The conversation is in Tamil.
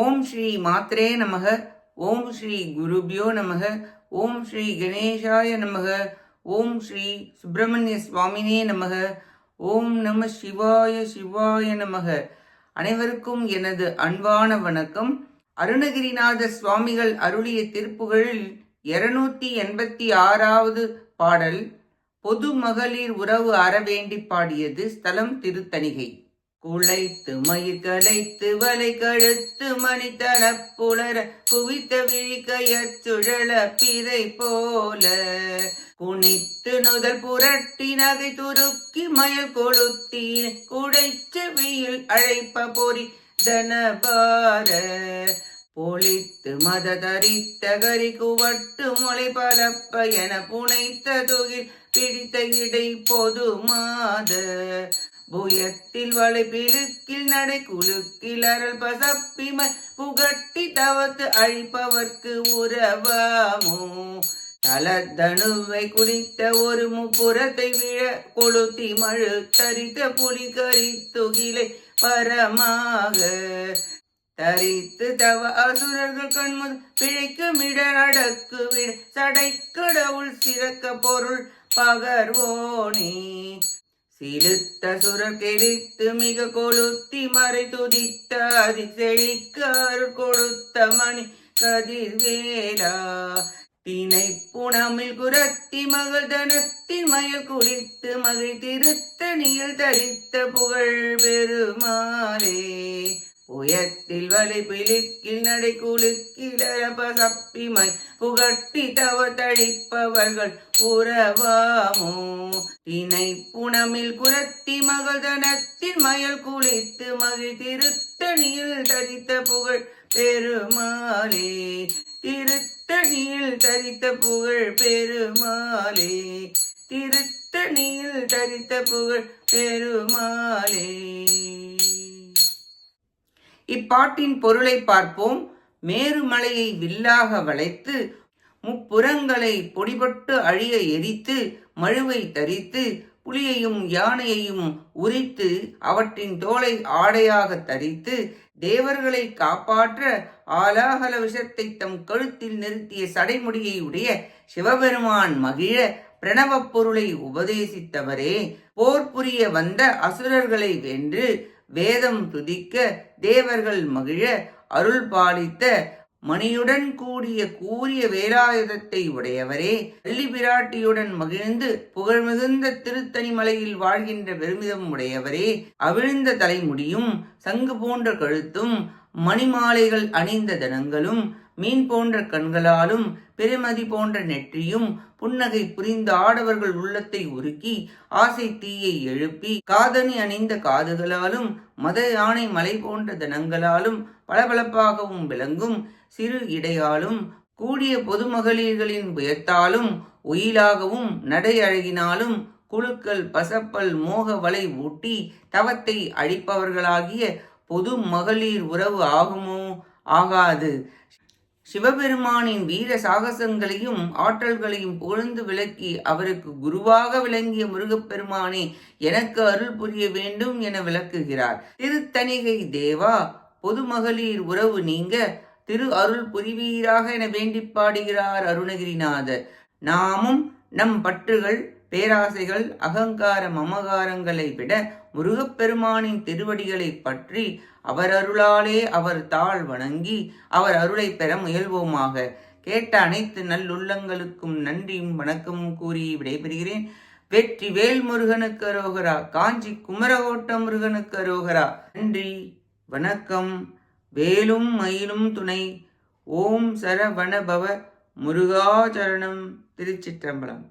ஓம் ஸ்ரீ மாத்ரே நமக ஓம் ஸ்ரீ குருபியோ நமக ஓம் ஸ்ரீ கணேஷாய நமக ஓம் ஸ்ரீ சுப்பிரமணிய சுவாமினே நமக ஓம் நம சிவாய சிவாய நமக. அனைவருக்கும் எனது அன்பான வணக்கம். அருணகிரிநாத சுவாமிகள் அருளிய திருப்புகளில் இருநூத்தி எண்பத்தி ஆறாவது பாடல் பொது மகளிர் உறவு அறவேண்டி பாடியது ஸ்தலம் திருத்தணிகை. குளைத்து மயிர் கலைத்து வலை கழுத்து மணி புலர குவித்த விழிக்கையச் சுழல பிறை போல. குனித்து நுதல் புரட்டி நகை துருக்கி மயல் கொளுத்தி குடைச்ச வெயில் அழைப்ப பொறி தனபார. பொழித்து மத தரித்த கரி குவட்டு மொழி பலப்ப என புனைத்த துகில் பிடித்த இடை பொது மாத. புயத்தில் வலை பிழுக்கில் நடை குலுக்கில் அருள் பசப்பிமை புகட்டி தவத்து அழிப்பவர்க்கு உறவாமோ? தலத்தனுவை குடித்த ஒரு முப்புறத்தை விழ கொளுத்தி மழு தரித்த புலி கரித்துகிலை பரமாக. தரித்து தவ அசுரர்கள் கண்முன் பிழைக்கும் இடர் அடக்கு விட சடை கடவுள் சிறக்க பொருள் பகர்வோனே. சிலுத்த சுரர் கெளித்து மிக கொளுத்தி மறை துதித்த அதி செழிக்காறு கொடுத்த மணி கதிர்வேலா. தினை புணமில் குரத்தி மகள் தனத்தின் மயல் குளித்து மகிழ் திருத்த நீள் தரித்த புகழ் பெருமாளே. உயத்தில் வலி பிலிக்கில் நடை குலுக்கில் சப்பிமை புகட்டி தவ தழிப்பவர்கள் உறவாமோ? தினை புணமில் குரத்தி மகதனத்தில் மயல் குளித்து மகிழ் திருத்தணியில் தரித்த புகழ் பெருமாளே. திருத்தணியில் தரித்த புகழ் பெருமாளே. திருத்தணியில் தரித்த புகழ் பெருமாளே. இப்பாட்டின் பொருளை பார்ப்போம். மேருமலையை வில்லாக வளைத்து முப்புறங்களை பொடிபட்டு அழிய எரித்து மழுவை தரித்து புலியையும் யானையையும் உரித்து அவற்றின் தோலை ஆடையாக தரித்து தேவர்களை காப்பாற்ற ஆலாகல விஷத்தை தம் கழுத்தில் நிறுத்திய சடைமுடியை உடைய சிவபெருமான் மகிழ பிரணவப் பொருளை உபதேசித்தவரே. போர் புரிய வந்த அசுரர்களை வென்று வேதம் துதிக்க தேவர்கள் மகிழ அருள் பாலித்த மணியுடன் கூடிய கூறிய வேலாயுதத்தை உடையவரே. வெள்ளி பிராட்டியுடன் மகிழ்ந்து புகழ்மிகுந்த மிகுந்த திருத்தணிமலையில் வாழ்கின்ற பெருமிதம் உடையவரே. அவிழ்ந்த தலைமுடியும் சங்கு போன்ற கழுத்தும் மணிமாலைகள் அணிந்த தனங்களும் மீன் போன்ற கண்களாலும் பெருமதி போன்ற நெற்றியும் புன்னகை புரிந்த ஆடவர்கள் உள்ளத்தை உருக்கி ஆசை தீயை எழுப்பி காதணி அணிந்த காதுகளாலும் மத யானை மலை போன்ற தனங்களாலும் பளபளப்பாகவும் விளங்கும் சிறு இடையாலும் கூடிய பொதுமகளிர்களின் புயத்தாலும் உயிலாகவும் நடை அழகினாலும் குழுக்கள் பசப்பல் மோக வலை ஊட்டி தவத்தை அழிப்பவர்களாகிய பொது மகளிர் உறவு ஆகுமோ? ஆகாது. சிவபெருமானின் வீர சாகசங்களையும் ஆற்றல்களையும் புகழ்ந்து விளக்கி அவருக்கு குருவாக விளங்கிய முருகப்பெருமானே எனக்கு அருள் புரிய வேண்டும் என விளக்குகிறார். திருத்தணிகை தேவா பொதுமகளிர் உறவு நீங்க திரு அருள் புரிவீராக என வேண்டி பாடுகிறார் அருணகிரிநாதர். நாமும் நம் பற்றுகள் பேராசைகள் அகங்கார மமகாரங்களை விட முருகப்பெருமானின் திருவடிகளை பற்றி அவர் அருளாலே அவர் தாழ் வணங்கி அவர் அருளை பெற முயல்வோமாக. கேட்ட அனைத்து நல்லுள்ளங்களுக்கும் நன்றியும் வணக்கமும் கூறி விடைபெறுகிறேன். வெற்றி வேல் முருகனுக்கு அரோகரா காஞ்சி குமரகோட்ட முருகனுக்கு அரோகரா. நன்றி வணக்கம் வேலும் மயிலும் துணை. ஓம் சரவணபவ முருகாச்சரணம் திருச்சிற்றம்பலம்.